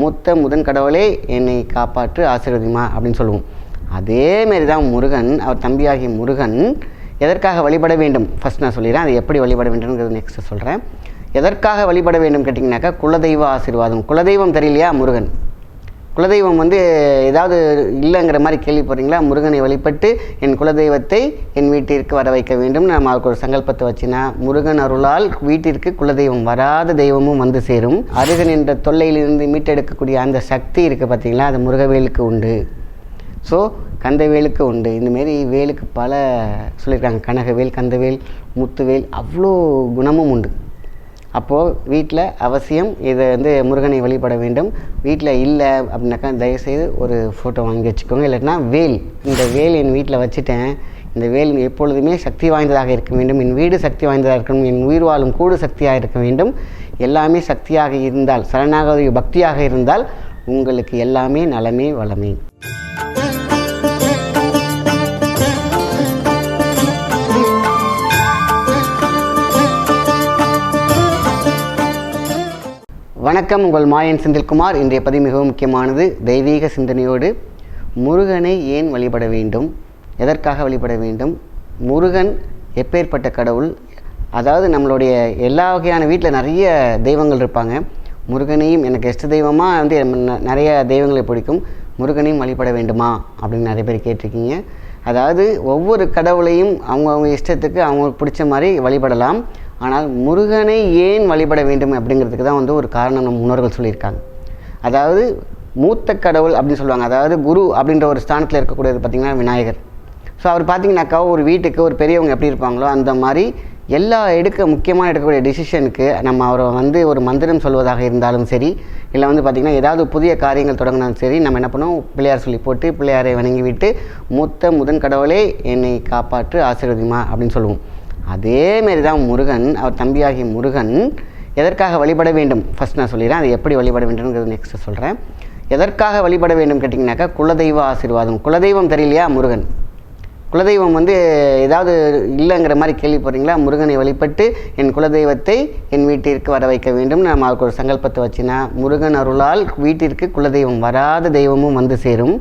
மூத்த முதன் கடவுளே என்னை காப்பாற்று ஆசீர்வதிமா அப்படின்னு சொல்லுவோம். அதேமாரி தான் முருகன் அவர் தம்பியாகிய முருகன் எதற்காக வழிபட வேண்டும்? ஃபஸ்ட் நான் சொல்லிடுறேன் அது எப்படி வழிபட வேண்டும்ங்கிறது நெக்ஸ்ட்டு சொல்கிறேன் எதற்காக வழிபட வேண்டும் கேட்டிங்கனாக்கா குலதெய்வ ஆசீர்வாதம். குலதெய்வம் தெரியலையா முருகன்? குலதெய்வம் வந்து ஏதாவது இல்லைங்கிற மாதிரி கேள்விப்படுறீங்களா? முருகனை வழிபட்டு என் குலதெய்வத்தை என் வீட்டிற்கு வர வைக்க வேண்டும். நம்ம அவருக்கு ஒரு சங்கல்பத்தை வச்சுனா முருகன் அருளால் வீட்டிற்கு குலதெய்வம் வராத தெய்வமும் வந்து சேரும். அருகன் என்ற தொல்லையிலிருந்து மீட்டெடுக்கக்கூடிய அந்த சக்தி இருக்குது பார்த்தீங்களா அது முருகவேலுக்கு உண்டு. ஸோ கந்தவேலுக்கு உண்டு. இந்தமாரி வேலுக்கு பல சொல்லியிருக்காங்க. கனகவேல் கந்தவேல் முத்துவேல் அவ்வளோ குணமும் உண்டு. அப்போது வீட்டில் அவசியம் இதை வந்து முருகனை வழிபட வேண்டும். வீட்டில் இல்லை அப்படின்னாக்கா தயவுசெய்து ஒரு ஃபோட்டோ வாங்கி வச்சுக்கோங்க. இல்லைன்னா வேல் இந்த வேல் என் வீட்டில் வச்சுட்டேன். இந்த வேல் எப்பொழுதுமே சக்தி வாய்ந்ததாக இருக்க வேண்டும். என் வீடு சக்தி வாய்ந்ததாக இருக்கணும். என் உயிர் வாழும் கூடு சக்தியாக இருக்க வேண்டும். எல்லாமே சக்தியாக இருந்தால் சரணாகதி பக்தியாக இருந்தால் உங்களுக்கு எல்லாமே நலமே வளமே. வணக்கம். உங்கள் மாயன் செந்தில்குமார். இன்றைய பதிவு மிகவும் முக்கியமானது. தெய்வீக சிந்தனையோடு முருகனை ஏன் வழிபட வேண்டும்? எதற்காக வழிபட வேண்டும்? முருகன் எப்பேற்பட்ட கடவுள்? அதாவது நம்மளுடைய எல்லா வகையான வீட்டில் நிறைய தெய்வங்கள் இருப்பாங்க. முருகனையும் எனக்கு இஷ்ட தெய்வமாக வந்து நிறைய தெய்வங்களை பிடிக்கும். முருகனையும் வழிபட வேண்டுமா? அப்படின்னு நிறைய பேர் கேட்டிருக்கீங்க. அதாவது ஒவ்வொரு கடவுளையும் அவங்கவுங்க இஷ்டத்துக்கு அவங்களுக்கு பிடிச்ச மாதிரி வழிபடலாம். ஆனால் முருகனை ஏன் வழிபட வேண்டும் அப்படிங்கிறதுக்கு தான் வந்து ஒரு காரணம் நம் முன்னோர்கள் சொல்லியிருக்காங்க. அதாவது மூத்த கடவுள் அப்படின்னு சொல்லுவாங்க. அதாவது குரு அப்படின்ற ஒரு ஸ்தானத்தில் இருக்கக்கூடியது பார்த்திங்கன்னா விநாயகர். ஸோ அவர் பார்த்தீங்கன்னாக்கா ஒரு வீட்டுக்கு ஒரு பெரியவங்க எப்படி இருப்பாங்களோ அந்த மாதிரி எல்லா எடுக்க முக்கியமாக எடுக்கக்கூடிய டிசிஷனுக்கு நம்ம அவரை வந்து ஒரு மந்திரம் சொல்வதாக இருந்தாலும் சரி இல்லை வந்து பார்த்திங்கன்னா ஏதாவது புதிய காரியங்கள் தொடங்கினாலும் சரி நம்ம என்ன பண்ணுவோம்? பிள்ளையார் சொல்லி போட்டு பிள்ளையாரை வணங்கி விட்டு மூத்த முதன் கடவுளே என்னை காப்பாற்று ஆசீர்வதிமா அப்படின்னு சொல்லுவோம். அதேமாரி தான் முருகன் அவர் தம்பியாகிய முருகன் எதற்காக வழிபட வேண்டும்? ஃபஸ்ட் நான் சொல்லிடுறேன் அது எப்படி வழிபட வேண்டும்ங்கிறது நெக்ஸ்ட்டு சொல்கிறேன் எதற்காக வழிபட வேண்டும் கேட்டிங்கனாக்கா குலதெய்வ ஆசீர்வாதம். குலதெய்வம் தெரியலையா முருகன்? குலதெய்வம் வந்து ஏதாவது இல்லைங்கிற மாதிரி கேள்விப்படுறீங்களா? முருகனை வழிபட்டு என் குலதெய்வத்தை என் வீட்டிற்கு வர வைக்க வேண்டும். நம்ம அவருக்கு ஒரு சங்கல்பத்தை வச்சுனா முருகன் அருளால் வீட்டிற்கு குலதெய்வம் வராத தெய்வமும் வந்து சேரும்.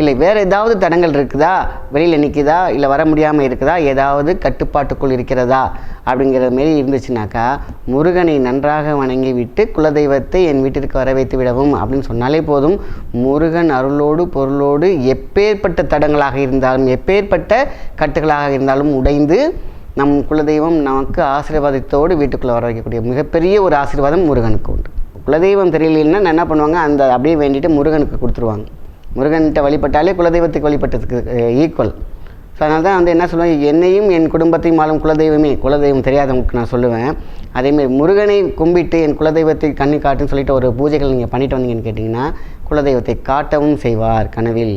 இல்லை வேறு ஏதாவது தடங்கள் இருக்குதா? வெளியில் நிற்குதா இல்லை வர முடியாமல் இருக்குதா? ஏதாவது கட்டுப்பாட்டுக்குள் இருக்கிறதா? அப்படிங்கிற மாரி இருந்துச்சுனாக்கா முருகனை நன்றாக வணங்கி விட்டு குலதெய்வத்தை என் வீட்டிற்கு வர வைத்து விடவும் அப்படின்னு சொன்னாலே போதும். முருகன் அருளோடு பொருளோடு எப்பேற்பட்ட தடங்களாக இருந்தாலும் எப்பேற்பட்ட கட்டுகளாக இருந்தாலும் உடைந்து நம் குலதெய்வம் நமக்கு ஆசீர்வாதத்தோடு வீட்டுக்குள்ளே வர வைக்கக்கூடிய மிகப்பெரிய ஒரு ஆசீர்வாதம் முருகனுக்கு உண்டு. குலதெய்வம் தெரியலன்னா என்ன பண்ணுவாங்க? அந்த அப்படியே வேண்டிட்டு முருகனுக்கு கொடுத்துருவாங்க. முருகன்கிட்ட வழிபட்டாலே குலதெய்வத்துக்கு வழிபட்டதுக்கு ஈக்குவல் ஸோ அதனால தான் வந்து என்ன சொல்லுவேன் என்னையும் என் குடும்பத்தையும் ஆளும் குலதெய்வமே குலதெய்வம் தெரியாதவங்களுக்கு நான் சொல்லுவேன். அதேமாதிரி முருகனை கும்பிட்டு என் குலதெய்வத்தை கண்ணி காட்டுன்னு சொல்லிட்டு ஒரு பூஜைகள் நீங்கள் பண்ணிட்டு வந்தீங்கன்னு கேட்டிங்கன்னா குலதெய்வத்தை காட்டவும் செய்வார் கனவில்.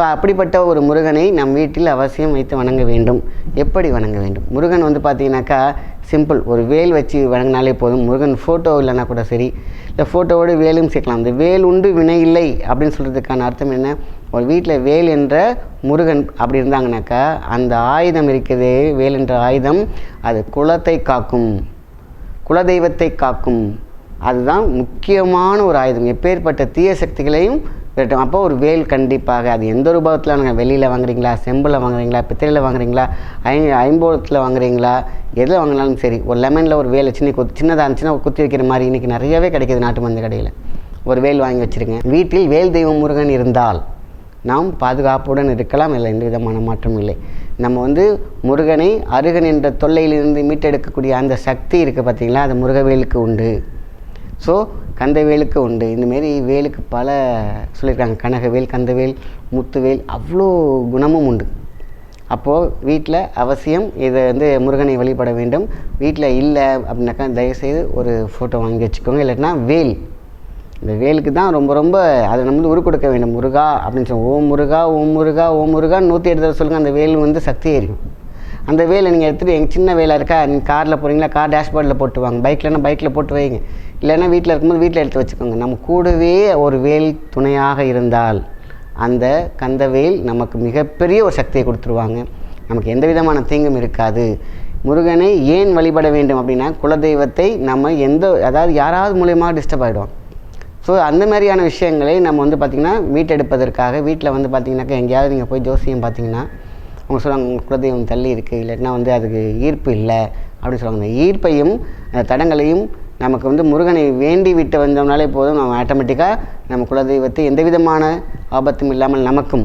ஸோ அப்படிப்பட்ட ஒரு முருகனை நம் வீட்டில் அவசியம் வைத்து வணங்க வேண்டும். எப்படி வணங்க வேண்டும்? முருகன் வந்து பார்த்தீங்கன்னாக்கா சிம்பிள் ஒரு வேல் வச்சு வணங்கினாலே போதும். முருகன் ஃபோட்டோ இல்லைன்னா கூட சரி இந்த ஃபோட்டோவோடு வேலும் சேர்க்கலாம். இந்த வேல் உண்டு வினை இல்லை அப்படின்னு சொல்கிறதுக்கான அர்த்தம் என்ன? ஒரு வீட்டில் வேல் என்ற முருகன் அப்படி இருந்தாங்கனாக்கா அந்த ஆயுதம் இருக்குது. வேல் என்ற ஆயுதம் அது குலத்தை காக்கும். குலதெய்வத்தை காக்கும். அதுதான் முக்கியமான ஒரு ஆயுதம். எப்பேற்பட்ட தீய சக்திகளையும் விரட்டும் அப்போ ஒரு வேல் கண்டிப்பாக அது எந்த ரூபத்தில் நாங்கள் வெளியில் வாங்குறீங்களா செம்பில் வாங்குறீங்களா பித்திரையில் வாங்குறீங்களா ஐ ஐம்பூலத்தில் வாங்குறீங்களா எதில் வாங்கினாலும் சரி ஒரு லெமனில் ஒரு வேலை சின்ன கொத்து சின்னதாக இருந்துச்சுன்னா குத்தி வைக்கிற மாதிரி இன்றைக்கி நிறையவே கிடைக்கிது நாட்டு மருந்து கடையில். ஒரு வேல் வாங்கி வச்சுருங்க. வீட்டில் வேல் தெய்வம் முருகன் இருந்தால் நாம் பாதுகாப்புடன் இருக்கலாம். இல்லை எந்த விதமான மாற்றம் இல்லை. நம்ம வந்து முருகனை அருகன் என்ற தொல்லையிலிருந்து மீட்டெடுக்கக்கூடிய அந்த சக்தி இருக்குது பார்த்தீங்களா அது முருகவேலுக்கு உண்டு. ஸோ கந்தவேலுக்கு உண்டு. இந்தமாரி வேலுக்கு பல சொல்லியிருக்காங்க. கனகவேல் கந்தவேல் முத்துவேல் அவ்வளோ குணமும் உண்டு. அப்போது வீட்டில் அவசியம் இதை வந்து முருகனை வழிபட வேண்டும். வீட்டில் இல்லை அப்படின்னாக்கா தயவுசெய்து ஒரு ஃபோட்டோ வாங்கி வச்சுக்கோங்க. இல்லைன்னா வேல். இந்த வேலுக்கு தான் ரொம்ப ரொம்ப அதை நம்ம வந்து உரு கொடுக்க வேண்டும். முருகா அப்படின்னு சொன்னோம் ஓம் முருகா ஓம் முருகா ஓம் முருகா நூற்றி எட்டு தடவை சொல்லுங்கள் அந்த வேல் வந்து சக்தி ஏறிடும் அந்த வேலை நீங்கள் எடுத்துகிட்டு எங்கள் சின்ன வேலை இருக்கா? நீங்கள் காரில் போகிறீங்களா கார் டேஷ்போர்டில் போட்டு வாங்க பைக்லனா பைக்கில் போட்டு வைங்க. இல்லைன்னா வீட்டில் இருக்கும்போது வீட்டில் எடுத்து வச்சுக்கோங்க. நம்ம கூடவே ஒரு வேல் துணையாக இருந்தால் அந்த கந்தவேல் நமக்கு மிகப்பெரிய ஒரு சக்தியை கொடுத்துருவாங்க. நமக்கு எந்த விதமான தீங்கும் இருக்காது. முருகனை ஏன் வழிபட வேண்டும் அப்படின்னா குலதெய்வத்தை நம்ம எந்த அதாவது யாராவது மூலியமாக டிஸ்டர்ப் ஆகிடுவோம் ஸோ அந்த மாதிரியான விஷயங்களை நம்ம வந்து பார்த்திங்கன்னா மீட்டெடுப்பதற்காக வீட்டில் வந்து பார்த்திங்கனாக்கா எங்கேயாவது நீங்கள் போய் ஜோசியம் பார்த்தீங்கன்னா அவங்க சொல்லுவாங்க உங்கள் குலதெய்வம் தள்ளி இருக்குது இல்லாட்டினா வந்து அதுக்கு ஈர்ப்பு இல்லை. அப்படின்னு சொல்லுவாங்க. ஈர்ப்பையும் தடங்களையும் நமக்கு வந்து முருகனை வேண்டி விட்டு வந்தோம்னாலே போதும். நம்ம ஆட்டோமேட்டிக்காக நம்ம குலதெய்வத்தை எந்த விதமான ஆபத்தும் இல்லாமல் நமக்கும்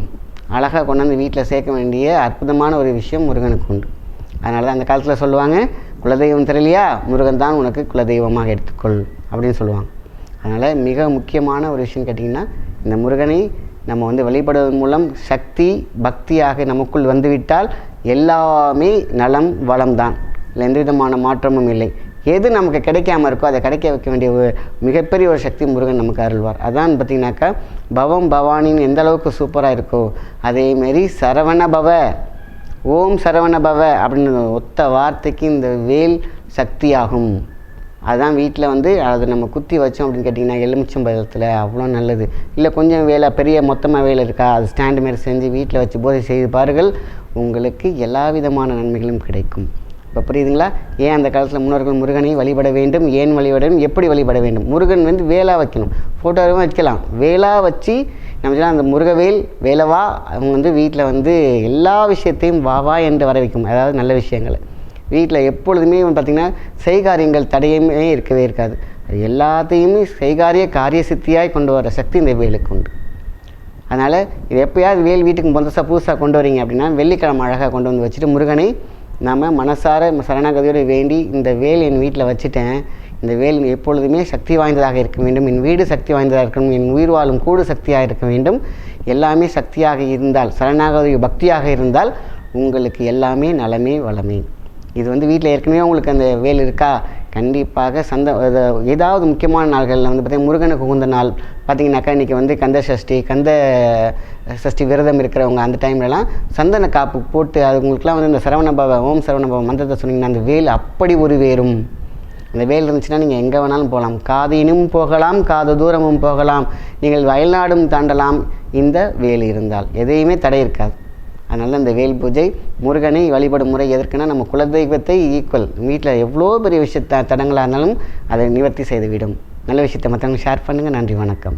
அழகாக கொண்டாந்து வீட்டில் சேர்க்க வேண்டிய அற்புதமான ஒரு விஷயம் முருகனுக்கு உண்டு. அதனால தான் அந்த காலத்தில் சொல்லுவாங்க குலதெய்வம் தெரியலையா? முருகன் தான் உனக்கு குலதெய்வமாக எடுத்துக்கொள். அப்படின்னு சொல்லுவாங்க. அதனால் மிக முக்கியமான ஒரு விஷயம் கேட்டிங்கன்னா இந்த முருகனை நம்ம வந்து வழிபடுவதன் மூலம் சக்தி பக்தியாக நமக்குள் வந்துவிட்டால் எல்லாமே நலம் வளம் தான். இல்லை எந்த விதமான மாற்றமும் இல்லை. எது நமக்கு கிடைக்காம இருக்கோ அதை கிடைக்க வைக்க வேண்டிய ஒரு மிகப்பெரிய ஒரு சக்தி முருகன் நமக்கு அருள்வார். அதான் பார்த்தீங்கன்னாக்கா பவம் பவானின்னு எந்த அளவுக்கு சூப்பராக இருக்கோ அதேமாரி சரவண பவ ஓம் சரவண பவ அப்படின்னு ஒத்த வார்த்தைக்கு இந்த வேல் சக்தியாகும். அதுதான் வீட்டில் வந்து அதை நம்ம குத்தி வச்சோம் அப்படின்னு கேட்டிங்கன்னா எலுமிச்சம்பழத்தில் அவ்வளோ நல்லது. இல்லை கொஞ்சம் வேலை பெரிய மொத்தமாக வேலை இருக்கா அது ஸ்டாண்டு மாரி செஞ்சு வீட்டில் வச்சு போதை செய்து பாருங்கள் உங்களுக்கு எல்லா விதமான நன்மைகளும் கிடைக்கும். இப்போ புரியுதுங்களா? ஏன் அந்த காலத்தில் முன்னோர்கள் முருகனை வழிபட வேண்டும்? ஏன் வழிபட வேண்டும் எப்படி வழிபட வேண்டும்? முருகன் வந்து வேலா வைக்கணும். ஃபோட்டோவும் வைக்கலாம். வேலா வச்சு நம்ம சொன்னால் அந்த முருகவேல் வேலவா அவங்க வந்து வீட்டில் வந்து எல்லா விஷயத்தையும் வா வா என்று வர வைக்கும் அதாவது நல்ல விஷயங்களை. வீட்டில் எப்பொழுதுமே பார்த்திங்கன்னா செய்காரியங்கள் தடையுமே இருக்கவே இருக்காது. அது எல்லாத்தையுமே செய்காரிய காரிய சித்தியாய் கொண்டு வர சக்தி இந்த வேலுக்கு உண்டு. அதனால் இது எப்போயாவது வேல் வீட்டுக்கு புதுசாக புதுசாக கொண்டு வரீங்க அப்படின்னா வெள்ளிக்கிழமை அழகாக கொண்டு வந்து வச்சுட்டு முருகனை நம்ம மனசார சரணாகதியோடு வேண்டி இந்த வேல் என் வீட்டில் வச்சுட்டேன். இந்த வேல் எப்பொழுதுமே சக்தி வாய்ந்ததாக இருக்க வேண்டும். என் வீடு சக்தி வாய்ந்ததாக இருக்கணும் என் உயிர் வாழும் கூடு சக்தியாக இருக்க வேண்டும். எல்லாமே சக்தியாக இருந்தால் சரணாகதி பக்தியாக இருந்தால் உங்களுக்கு எல்லாமே நலமே வளமே இது வந்து வீட்டில் ஏற்கனவே உங்களுக்கு அந்த வேல் இருக்கா? கண்டிப்பாக சந்த ஏதாவது முக்கியமான நாள்களில் வந்து பார்த்திங்கன்னா முருகனுக்கு உகந்த நாள் பார்த்தீங்கன்னாக்கா இன்றைக்கி வந்து கந்த சஷ்டி கந்த சஷ்டி விரதம் இருக்கிறவங்க அந்த டைம்லலாம் சந்தன காப்பு போட்டு அதுங்களுக்குலாம் வந்து இந்த சரவணபவ ஓம் சரவணபவ மந்திரத்தை சொன்னீங்கன்னா அந்த வேல் அப்படி ஒரு வேரும். அந்த வேல் இருந்துச்சுன்னா நீங்கள் எங்கே வேணாலும் போகலாம். காதினும் போகலாம் காது தூரமும் போகலாம். நீங்கள் வயல்நாடும் தாண்டலாம். இந்த வேல் இருந்தால் எதையுமே தடை இருக்காது. அதனால் இந்த வேல் பூஜை முருகனை வழிபடும் முறை எதற்குன்னா நம்ம குலதெய்வத்தை ஈக்குவல் வீட்டில் எவ்வளோ பெரிய விஷயத்த தடங்களாக இருந்தாலும் அதை நிவர்த்தி செய்துவிடும். நல்ல விஷயத்தை மற்றவங்க ஷேர் பண்ணுங்கள் நன்றி வணக்கம்.